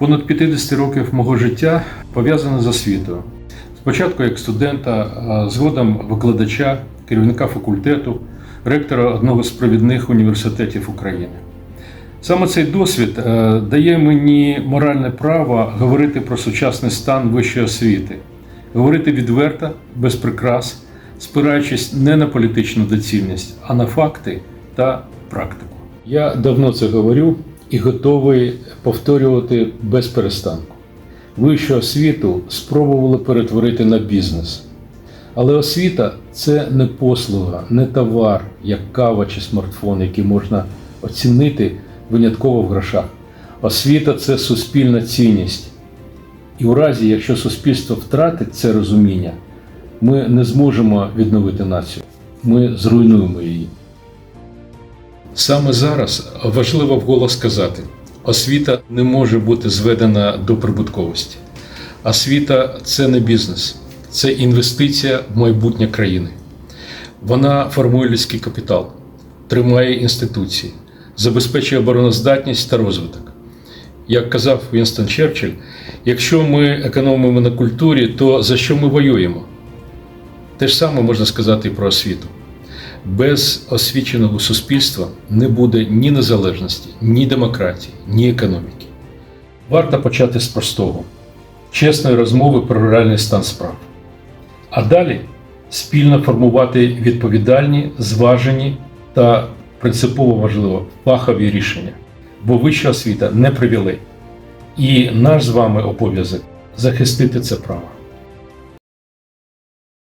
Понад 50 років мого життя пов'язано з освітою. Спочатку як студента, згодом викладача, керівника факультету, ректора одного з провідних університетів України. Саме цей досвід е, дає мені моральне право говорити про сучасний стан вищої освіти, говорити відверто, без прикрас, спираючись не на політичну доцільність, а на факти та практику. Я давно це говорю і готовий повторювати без перестанку. Вищу освіту спробували перетворити на бізнес. Але освіта це не послуга, не товар, як кава чи смартфон, який можна оцінити винятково в грошах. Освіта це суспільна цінність. І у разі, якщо суспільство втратить це розуміння, ми не зможемо відновити націю, ми зруйнуємо її. Саме зараз важливо вголос сказати: освіта не може бути зведена до прибутковості. Освіта це не бізнес, це інвестиція в майбутнє країни. Вона формує людський капітал, тримає інституції, забезпечує обороноздатність та розвиток. Як казав Вінстон Черчилль, якщо ми економимо на культурі, то за що ми воюємо? Те ж саме можна сказати і про освіту. Без освіченого суспільства не буде ні незалежності, ні демократії, ні економіки. Варто почати з простого, чесної розмови про реальний стан справ. А далі спільно формувати відповідальні, зважені та принципово важливо фахові рішення. Бо вища освіта не привілей. І наш з вами обов'язок захистити це право.